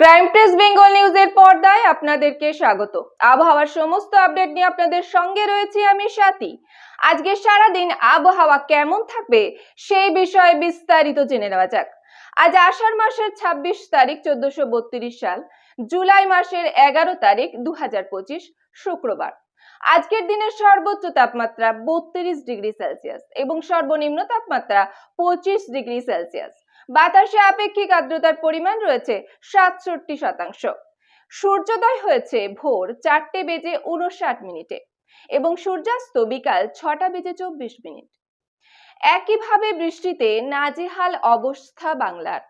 Crime press Bengal নিউজের পর্দায় আপনাদেরকে স্বাগত। আবহাওয়ার সমস্ত আপডেট নিয়ে আপনাদের সঙ্গে রয়েছি আমি সাথী আজকে সারাদিন আবহাওয়া কেমন থাকবে সেই বিষয়ে বিস্তারিত জেনে নেওয়া যাক। আজ আষাঢ় মাসের ২৬ তারিখ চোদ্দশো সাল, জুলাই মাসের এগারো তারিখ দু হাজার পঁচিশ শুক্রবার। আজকের দিনের সর্বোচ্চ তাপমাত্রা বত্রিশ ডিগ্রি সেলসিয়াস এবং সর্বনিম্ন তাপমাত্রা পঁচিশ ডিগ্রি সেলসিয়াস। বাতাসে আপেক্ষিক আর্দ্রতার পরিমাণ রয়েছে সাতষট্টি শতাংশ। সূর্যোদয় হয়েছে ভোর চারটে বেজে উনষাট মিনিটে এবং সূর্যাস্ত বিকাল ছটা বেজে চব্বিশ মিনিট। একইভাবে বৃষ্টিতে নাজেহাল অবস্থা বাংলার।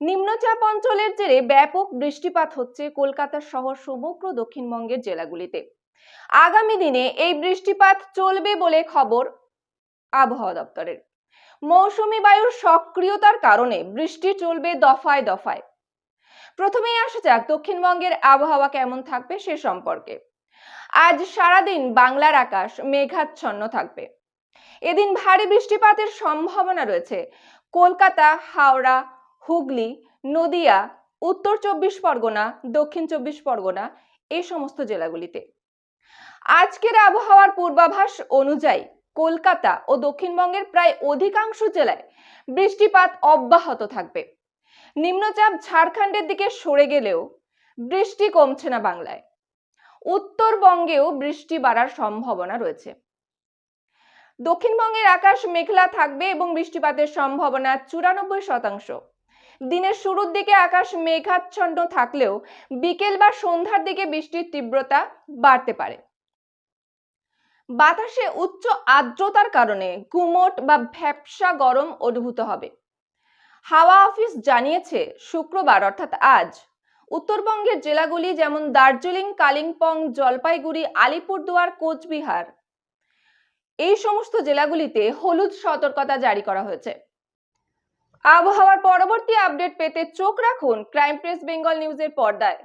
নিম্নচাপ অঞ্চলের জেরে ব্যাপক বৃষ্টিপাত হচ্ছে কলকাতা সহ সমগ্র দক্ষিণবঙ্গের জেলাগুলিতে। আগামী দিনে এই বৃষ্টিপাত চলবে বলে খবর আবহাওয়া দপ্তরের। মৌসুমী বায়ুর সক্রিয়তার কারণে বৃষ্টি চলবে দফায় দফায়। প্রথমেই আসা যাক দক্ষিণবঙ্গের আবহাওয়া কেমন থাকবে সে সম্পর্কে। আজ সারাদিন বাংলার আকাশ মেঘাচ্ছন্ন থাকবে। এদিন ভারী বৃষ্টিপাতের সম্ভাবনা রয়েছে। কলকাতা, হাওড়া, হুগলি, নদিয়া, উত্তর চব্বিশ পরগনা, দক্ষিণ চব্বিশ পরগনা এই সমস্ত জেলাগুলিতে। আজকের আবহাওয়ার পূর্বাভাস অনুযায়ী কলকাতা ও দক্ষিণবঙ্গের প্রায় অধিকাংশ জেলায় বৃষ্টিপাত অব্যাহত থাকবে। নিম্নচাপ ঝাড়খণ্ডের দিকে সরে গেলেও বৃষ্টি কমছে না বাংলায়। উত্তরবঙ্গেও বৃষ্টি বাড়ার সম্ভাবনা রয়েছে। দক্ষিণবঙ্গের আকাশ মেঘলা থাকবে এবং বৃষ্টিপাতের সম্ভাবনা চুরানব্বই শতাংশ। দিনের শুরুর দিকে আকাশ মেঘাচ্ছন্ন থাকলেও বিকেল বা সন্ধ্যার দিকে বৃষ্টির তীব্রতা বাড়তে পারে। বাতাসে উচ্চ আর্দ্রতার কারণে গুমট বা ভ্যাপসা গরম অনুভূত হবে। হাওয়া অফিস জানিয়েছে শুক্রবার, অর্থাৎ আজ, উত্তরবঙ্গের জেলাগুলি যেমন দার্জিলিং, কালিম্পং, জলপাইগুড়ি, আলিপুরদুয়ার, কোচবিহার, এই সমস্ত জেলাগুলিতে হলুদ সতর্কতা জারি করা হয়েছে। আবহাওয়ার পরবর্তী আপডেট পেতে চোখ রাখুন ক্রাইম প্রেস বেঙ্গল নিউজের পর্দায়।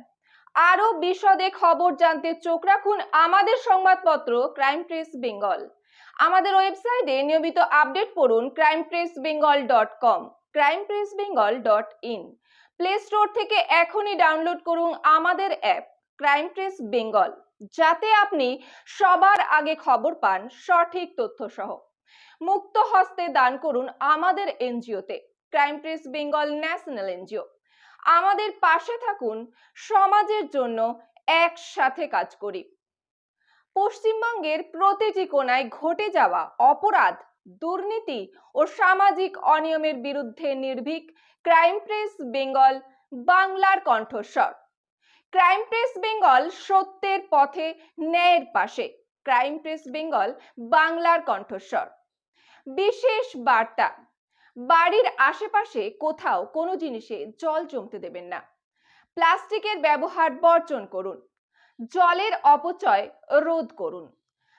আরও বিশদে খবর জানতে চোখ রাখুন আমাদের সংবাদপত্র ক্রাইম প্রেস বেঙ্গল। আমাদের ওয়েবসাইটে নিয়মিত আপডেট পড়ুন Crime Press Bengal dot com, Crime Press Bengal dot in. Play Store থেকে এখনই ডাউনলোড করুন আমাদের অ্যাপ ক্রাইম প্রেস বেঙ্গল, যাতে আপনি সবার আগে খবর পান সঠিক তথ্য সহ মুক্ত হস্তে দান করুন আমাদের এনজিওতে, Crime Press Bengal National NGO. আমাদের পাশে থাকুন, সমাজের জন্য একসাথে কাজ করি। পশ্চিমবঙ্গের প্রতিটি কোনায় ঘটে যাওয়া অপরাধ, দুর্নীতি ও সামাজিক অনিয়মের বিরুদ্ধে নির্ভীক ক্রাইম প্রেস বেঙ্গল, বাংলার কণ্ঠস্বর। ক্রাইম প্রেস বেঙ্গল সত্যের পথে ন্যায়ের পাশে। ক্রাইম প্রেস বেঙ্গল, বাংলার কণ্ঠস্বর। বিশেষ বার্তা বাড়ির আশেপাশে কোথাও কোনো জিনিসে জল জমতে দেবেন না। প্লাস্টিকের ব্যবহার বর্জন করুন। জলের অপচয় রোধ করুন।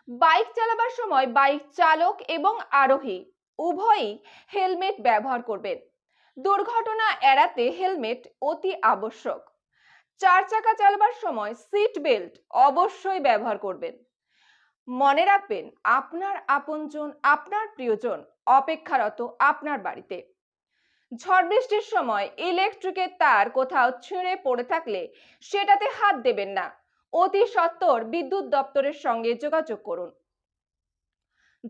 বাইক চালাবার সময় বাইক চালক এবং আরোহী উভয়ই হেলমেট ব্যবহার করবেন। দুর্ঘটনা এড়াতে হেলমেট অতি আবশ্যক। চার চাকা চালাবার সময় সিট বেল্ট অবশ্যই ব্যবহার করবেন। মনে রাখবেন, আপনার আপনজন, আপনার প্রিয়জন অপেক্ষারত আপনার বাড়িতে। ঝড় বৃষ্টির সময় ইলেকট্রিকের তার কোথাও ছিঁড়ে পড়ে থাকলে সেটাতে হাত দেবেন না। অতি সত্বর বিদ্যুৎ দপ্তরের সঙ্গে যোগাযোগ করুন।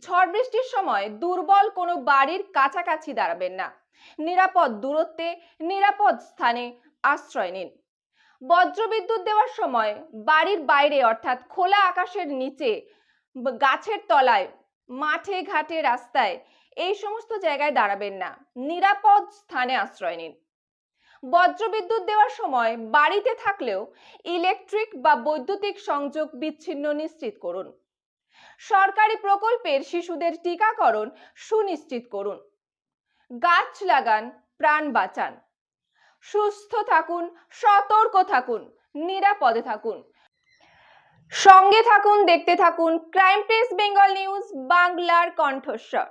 ঝড় বৃষ্টির সময় দুর্বল কোনো বাড়ির কাছাকাছি দাঁড়াবেন না। নিরাপদ দূরত্বে, নিরাপদ স্থানে আশ্রয় নিন। বজ্রবিদ্যুৎ দেওয়ার সময় বাড়ির বাইরে অর্থাৎ খোলা আকাশের নিচে গাছের তলায়, মাঠে ঘাটে রাস্তায়, এই সমস্ত জায়গায় দাঁড়াবেন না। নিরাপদ স্থানে আশ্রয় নিন। বজ্রবিদ্যুৎ দেওয়ার সময় বাড়িতে থাকলেও ইলেকট্রিক বা বৈদ্যুতিক সংযোগ বিচ্ছিন্ন নিশ্চিত করুন। সরকারি প্রকল্পের শিশুদের টিকাকরণ সুনিশ্চিত করুন। গাছ লাগান, প্রাণ বাঁচান। সুস্থ থাকুন, সতর্ক থাকুন, নিরাপদে থাকুন। সঙ্গে থাকুন দেখতে থাকুন ক্রাইম প্রেস বেঙ্গল নিউজ বাংলার কণ্ঠস্বর।